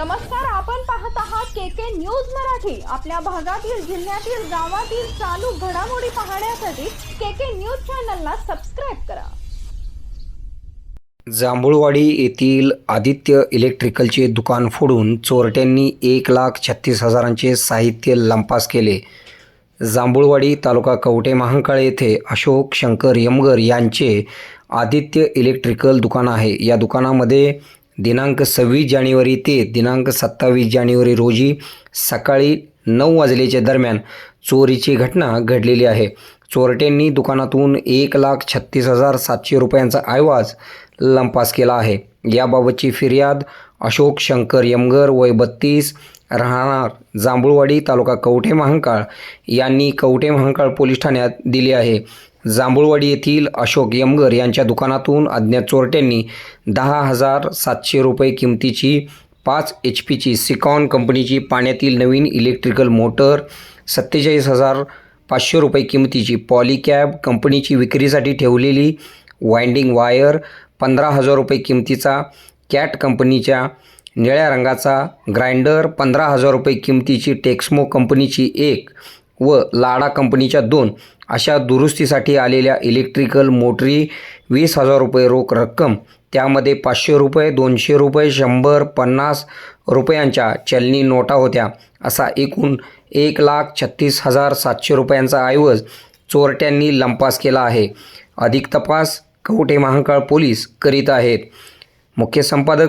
नमस्कार आपण पाहत आहात के के न्यूज मराठी. आपल्या भागातील जिल्ह्यातील गावातील चालू घडामोडी पाहण्यासाठी के के न्यूज चॅनलला सबस्क्राईब करा. जांभूळवाडी येथील आदित्य इलेक्ट्रिकलचे दुकान फोडून चोरट्यांनी एक लाख छत्तीस हजारांचे साहित्य लंपास केले. जांभूळवाडी तालुका कवटे महांकाळ येथे अशोक शंकर यमगर यांचे आदित्य इलेक्ट्रिकल दुकान आहे. या दुकानामध्ये दिनांक सव्वीस जानेवारी ते दिनांक सत्तावीस जानेवारी रोजी सकाळी नऊ वाजलेच्या दरम्यान चोरीची घटना घडलेली आहे. चोरट्यांनी दुकानातून एक लाख छत्तीस हजार सातशे रुपयांचा आयवाज लंपास केला आहे. याबाबतची फिर्याद अशोक शंकर यमगर वय बत्तीस राहणार. जांभूळवाडी तालुका कवठे महांकाळ यांनी कवठे महांकाळ पोलीस ठाण्यात दिली आहे. जांभूळवाडी येथील अशोक यमगर यांच्या दुकानातून अज्ञात चोरट्यांनी दहा हजार सातशे रुपये किमतीची पाच एच पीची सिकॉन कंपनीची पाण्यातील नवीन इलेक्ट्रिकल मोटर सत्तेचाळीस हजार पाचशे रुपये किमतीची पॉलीकॅब कंपनीची विक्रीसाठी ठेवलेली वाइंडिंग वायर पंधरा हजार रुपये किमतीचा कॅट कंपनीच्या निळ्या रंगाचा ग्राइंडर पंधरा हजार रुपये किमतीची टेक्स्मो कंपनीची एक व लाडा कंपनीच्या दोन अशा दुरुस्तीसाठी आलेल्या इलेक्ट्रिकल मोटरी वीस हजार रुपये रोख रक्कम. त्यामध्ये पाचशे रुपये दोनशे रुपये शंभर पन्नास रुपयांच्या चलनी नोटा होत्या. असा एकूण एक लाख छत्तीस हजार सातशे रुपयांचा ऐवज चोरट्यांनी लंपास केला आहे. अधिक तपास कवठे महांकाळ पोलीस करीत आहेत. मुख्य संपादक